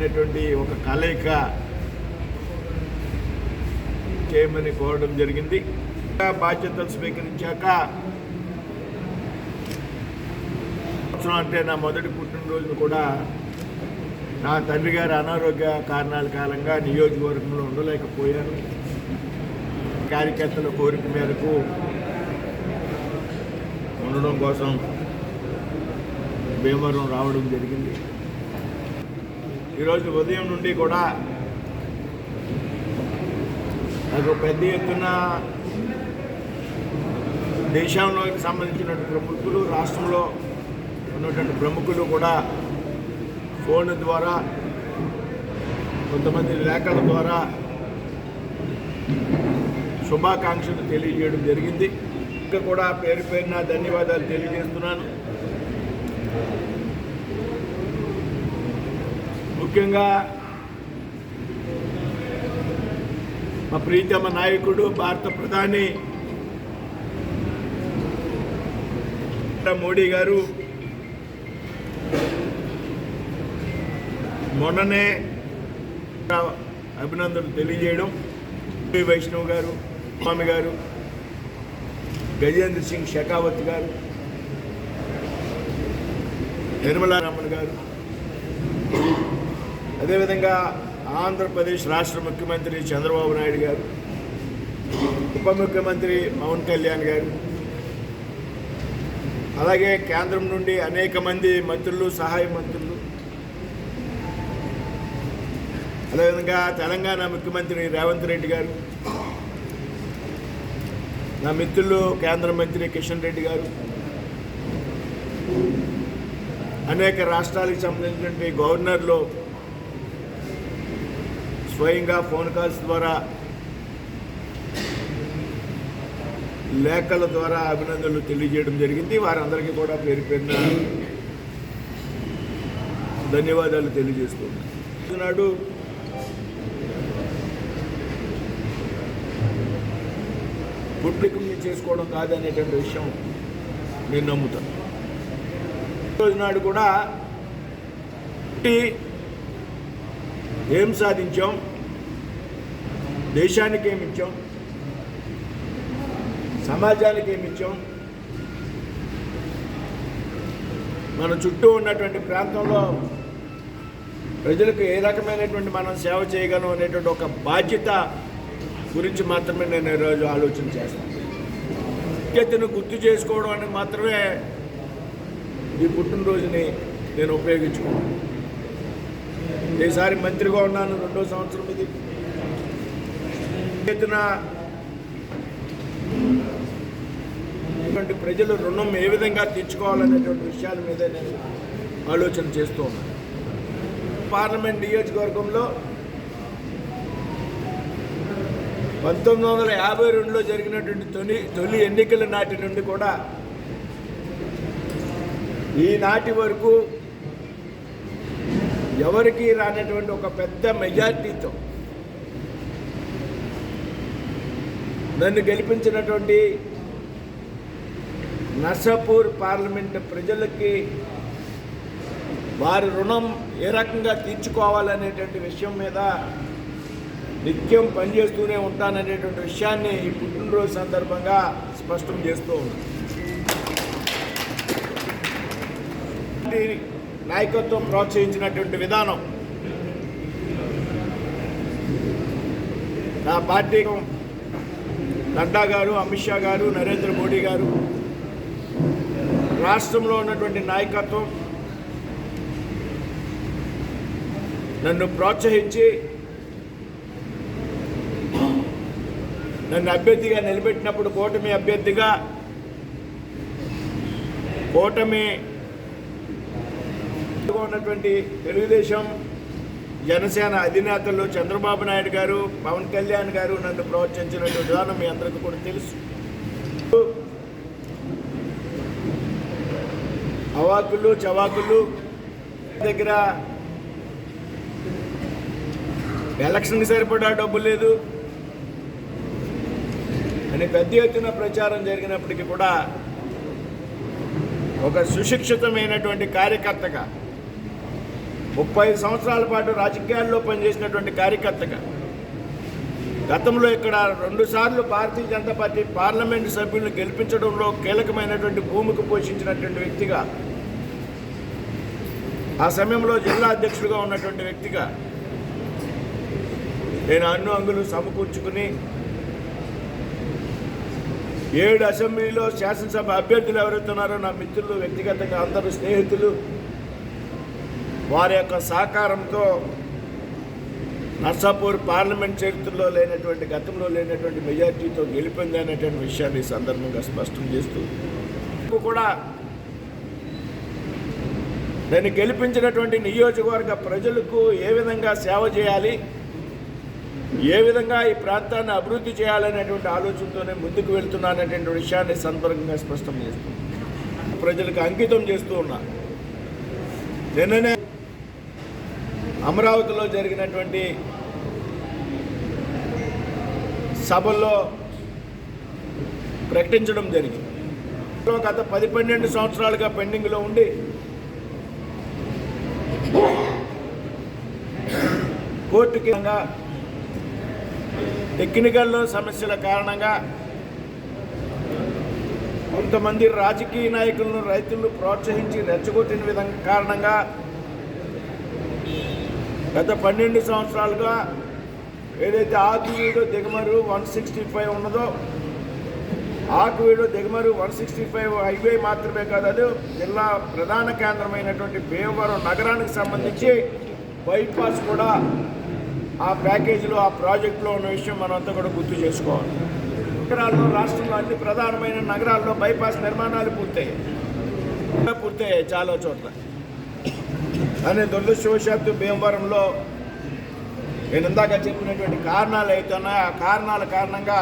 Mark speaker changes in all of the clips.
Speaker 1: అద్భుతమైనటువంటి ఒక కలయిక చేయమని కోరడం జరిగింది. బాధ్యతలు స్వీకరించాక సంవత్సరం అంటే నా మొదటి పుట్టినరోజును కూడా నా తండ్రి గారి అనారోగ్య కారణాల కారణంగా నియోజకవర్గంలో ఉండలేకపోయాను. కార్యకర్తల కోరిక మేరకు ఉండడం కోసం భీమవరం రావడం జరిగింది. ఈరోజు ఉదయం నుండి కూడా నాకు పెద్ద ఎత్తున దేశంలోకి సంబంధించినటువంటి ప్రముఖులు రాష్ట్రంలో ఉన్నటువంటి ప్రముఖులు కూడా ఫోన్ ద్వారా కొంతమంది లేఖల ద్వారా శుభాకాంక్షలు తెలియజేయడం జరిగింది. ఇంకా కూడా పేరు పేరున ధన్యవాదాలు తెలియజేస్తున్నాను. ముఖ్యంగా మా ప్రీతమ నాయకుడు భారత ప్రధాని మోడీ గారు మొన్ననే అభినందనలు తెలియజేయడం పి. వైష్ణవ్ గారు స్వామి గారు గజేంద్ర సింగ్ షెకావత్ గారు నిర్మలారామన్ గారు అదేవిధంగా ఆంధ్రప్రదేశ్ రాష్ట్ర ముఖ్యమంత్రి చంద్రబాబు నాయుడు గారు ఉప ముఖ్యమంత్రి పవన్ కళ్యాణ్ గారు అలాగే కేంద్రం నుండి అనేక మంది మంత్రులు సహాయ మంత్రులు అదేవిధంగా తెలంగాణ ముఖ్యమంత్రి రేవంత్ రెడ్డి గారు నా మిత్రులు కేంద్ర మంత్రి కిషన్ రెడ్డి గారు అనేక రాష్ట్రాలకు సంబంధించినటువంటి గవర్నర్లు స్వయంగా ఫోన్ కాల్స్ ద్వారా లేఖల ద్వారా అభినందనలు తెలియజేయడం జరిగింది. వారందరికీ కూడా పేరు పేరున ధన్యవాదాలు తెలియజేస్తున్నాను నాడు పుట్టికం చేసుకోవడం కాదనేటువంటి విషయం నేను నమ్ముతాను. రోజు నాడు కూడా ఏం సాధించాం? దేశానికి ఏమి ఇచ్చాం? సమాజానికి ఏమి ఇచ్చాం మన చుట్టూ ఉన్నటువంటి ప్రాంతంలో ప్రజలకు ఏ రకమైనటువంటి మనం సేవ చేయగలం అనేటువంటి ఒక బాధ్యత గురించి మాత్రమే నేను ఈరోజు ఆలోచన చేస్తాను. ముఖ్యతను గుర్తు చేసుకోవడం అని మాత్రమే ఈ పుట్టినరోజుని నేను ఉపయోగించుకున్నాను ఈసారి మంత్రిగా ఉన్నాను రెండో సంవత్సరం ఇది. ఎత్తున ఇటువంటి ప్రజలు రుణం ఏ విధంగా తీర్చుకోవాలనేటువంటి విషయాల మీద నేను ఆలోచన చేస్తూ ఉన్నాను. పార్లమెంట్ నియోజకవర్గంలో పంతొమ్మిది వందల యాభై రెండులో జరిగినటువంటి తొలి తొలి ఎన్నికల నాటి నుండి కూడా ఈనాటి వరకు ఎవరికి రానటువంటి ఒక పెద్ద మెజార్టీతో నన్ను గెలిపించినటువంటి నర్సాపూర్ పార్లమెంట్ ప్రజలకి వారి రుణం ఏ రకంగా తీర్చుకోవాలనేటువంటి విషయం మీద నిత్యం పనిచేస్తూనే ఉంటాననేటువంటి విషయాన్ని ఈ పుట్టినరోజు సందర్భంగా స్పష్టం చేస్తూ ఉన్నాను. నాయకత్వం ప్రోత్సహించినటువంటి విధానం నా పార్టీ నడ్డా గారు అమిత్ షా గారు నరేంద్ర మోడీ గారు రాష్ట్రంలో ఉన్నటువంటి నాయకత్వం నన్ను ప్రోత్సహించి నన్ను అభ్యర్థిగా నిలబెట్టినప్పుడు కూటమి అభ్యర్థిగా కూటమి ఉన్నటువంటి తెలుగుదేశం జనసేన అధినేతలు చంద్రబాబు నాయుడు గారు పవన్ కళ్యాణ్ గారు నన్ను ప్రోత్సహించినటువంటి విధానం మీ అందరికీ కూడా తెలుసు. అవాకులు చవాకులు దగ్గర ఎలక్షన్కి సరిపడా డబ్బు లేదు. అని పెద్ద ఎత్తున ప్రచారం జరిగినప్పటికీ కూడా ఒక సుశిక్షితమైనటువంటి కార్యకర్తగా ముప్పై సంవత్సరాల పాటు రాజకీయాల్లో పనిచేసినటువంటి కార్యకర్తగా గతంలో ఇక్కడ రెండుసార్లు భారతీయ జనతా పార్టీ పార్లమెంటు సభ్యులను గెలిపించడంలో కీలకమైనటువంటి భూమిక పోషించినటువంటి వ్యక్తిగా ఆ సమయంలో జిల్లా అధ్యక్షుడిగా ఉన్నటువంటి వ్యక్తిగా నేను అన్ను అంగులు సమకూర్చుకుని ఏడు అసెంబ్లీలో శాసనసభ అభ్యర్థులు ఎవరైతున్నారో నా మిత్రులు వ్యక్తిగతంగా అందరూ స్నేహితులు వారి యొక్క సహకారంతో నర్సాపూర్ పార్లమెంట్ చరిత్రలో లేనటువంటి గతంలో లేనటువంటి మెజార్టీతో గెలిపింది అనేటువంటి విషయాన్ని సందర్భంగా స్పష్టం చేస్తూ కూడా నేను గెలిపించినటువంటి నియోజకవర్గ ప్రజలకు ఏ విధంగా సేవ చేయాలి ఏ విధంగా ఈ ప్రాంతాన్ని అభివృద్ధి చేయాలనేటువంటి ఆలోచనతోనే ముందుకు వెళ్తున్నాననేటువంటి విషయాన్ని సందర్భంగా స్పష్టం చేస్తూ ప్రజలకు అంకితం చేస్తూ ఉన్నా. నిన్ననే అమరావతిలో జరిగినటువంటి సభల్లో ప్రకటించడం జరిగింది. గత పది పన్నెండు సంవత్సరాలుగా పెండింగ్లో ఉండి కోర్టుకి టెక్నికల్ సమస్యల కారణంగా కొంతమంది రాజకీయ నాయకులను రైతులను ప్రోత్సహించి రెచ్చగొట్టిన విధంగా కారణంగా గత పన్నెండు సంవత్సరాలుగా ఏదైతే Akividu Digamarru one sixty five ఉన్నదో Akividu Digamarru one sixty five highway మాత్రమే కాదు అది జిల్లా ప్రధాన కేంద్రమైనటువంటి భీమవరం నగరానికి సంబంధించి బైపాస్ కూడా ఆ ప్యాకేజీలో ఆ ప్రాజెక్టులో ఉన్న విషయం మనంతా కూడా గుర్తు చేసుకోవాలి. నగరాల్లో రాష్ట్రంలో అన్ని ప్రధానమైన నగరాల్లో బైపాస్ నిర్మాణాలు పూర్తయ్యాయి. పూర్తయ్యాయి చాలా చోట్ల. అనే దురదృష్టవశాత్తు భీమవరంలో నేను ఇందాక చెప్పినటువంటి కారణాలు అయితే ఉన్నాయో ఆ కారణాల కారణంగా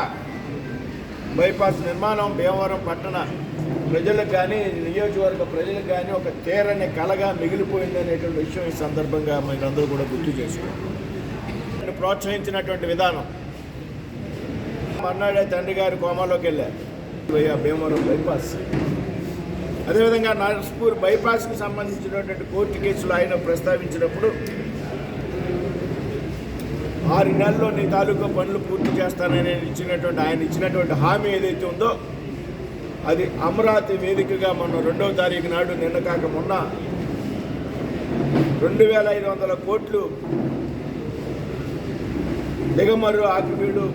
Speaker 1: బైపాస్ నిర్మాణం భీమవరం పట్టణ ప్రజలకు కానీ నియోజకవర్గ ప్రజలకు కానీ ఒక తీరని కలగా మిగిలిపోయింది అనేటువంటి విషయం ఈ సందర్భంగా మీరందరూ కూడా గుర్తు చేసుకోండి ప్రోత్సహించినటువంటి విధానం. మర్నాడే తండ్రి గారి కోమాలోకి వెళ్ళారు. భీమవరం బైపాస్. అదేవిధంగా నర్స్పూర్ బైపాస్కి సంబంధించినటువంటి కోర్టు కేసులు ఆయన ప్రస్తావించినప్పుడు ఆరు నెలల్లో నీ తాలూకా పనులు పూర్తి చేస్తానని ఇచ్చినటువంటి ఆయన ఇచ్చినటువంటి హామీ ఏదైతే ఉందో అది అమరావతి వేదికగా మొన్న రెండవ తారీఖు నాడు నిన్న కాక మొన్న రెండు వేల ఐదు వందల కోట్లు దిగమరు ఆకివీడు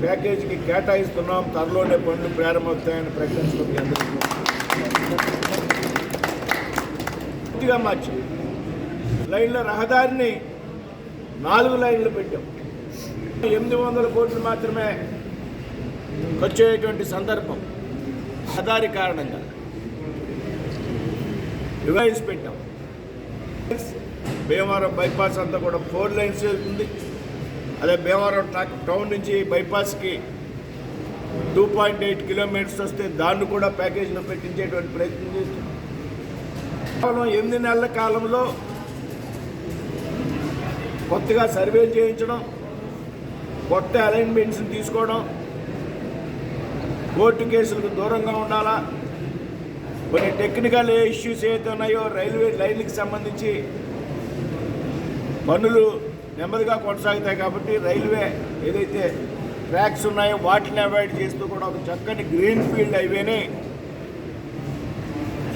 Speaker 1: ప్యాకేజీకి కేటాయిస్తున్నాం త్వరలోనే పనులు ప్రారంభమవుతాయని ప్రకటించడం పూర్తిగా మార్చాం లైన్ల రహదారిని నాలుగు లైన్లు పెట్టాం. ఎనిమిది వందల కోట్లు మాత్రమే ఖర్చు అయ్యేటువంటి సందర్భం. రహదారి కారణంగా రివైజ్ పెట్టాం. భీమవరం బైపాస్ అంతా కూడా ఫోర్ లైన్స్ ఉంది అదే భీమవరం టౌన్ నుంచి బైపాస్కి టూ పాయింట్ ఎయిట్ కిలోమీటర్స్ వస్తే దాన్ని కూడా ప్యాకేజ్లో పెట్టించేటువంటి ప్రయత్నం చేస్తున్నాం. కేవలం ఎనిమిది నెలల కాలంలో కొత్తగా సర్వేలు చేయించడం కొత్త అలైన్మెంట్స్ తీసుకోవడం కోర్టు కేసులకు దూరంగా ఉండాలా? కొన్ని టెక్నికల్ ఇష్యూస్ ఏవైతే ఉన్నాయో రైల్వే లైన్కి సంబంధించి పనులు నెమ్మదిగా కొనసాగుతాయి కాబట్టి రైల్వే ఏదైతే ట్రాక్స్ ఉన్నాయో వాటిని అవాయిడ్ చేస్తూ కూడా ఒక చక్కని గ్రీన్ ఫీల్డ్ హైవేని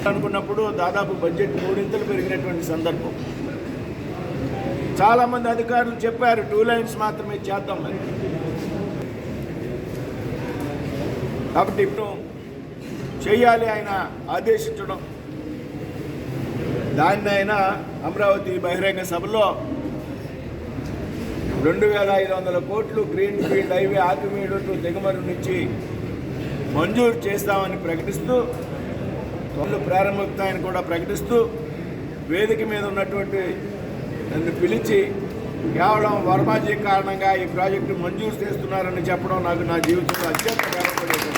Speaker 1: అనుకున్నప్పుడు దాదాపు బడ్జెట్ మూడింతలు పెరిగినటువంటి సందర్భం. చాలామంది అధికారులు చెప్పారు టూ లైన్స్ మాత్రమే చేద్దాం మరి కాబట్టి ఇప్పుడు చేయాలి ఆయన ఆదేశించడం. దాన్ని ఆయన అమరావతి బహిరంగ సభలో రెండు వేల ఐదు వందల కోట్లు green field highway Akividu to Digamarru నుంచి మంజూరు చేస్తామని ప్రకటిస్తూ పనులు ప్రారంభమవుతాయని కూడా ప్రకటిస్తూ వేదిక మీద ఉన్నటువంటి నన్ను పిలిచి కేవలం వర్మాజీ కారణంగా ఈ ప్రాజెక్టు మంజూరు చేస్తున్నారని చెప్పడం నాకు నా జీవితంలో అత్యంత గర్వపడేది.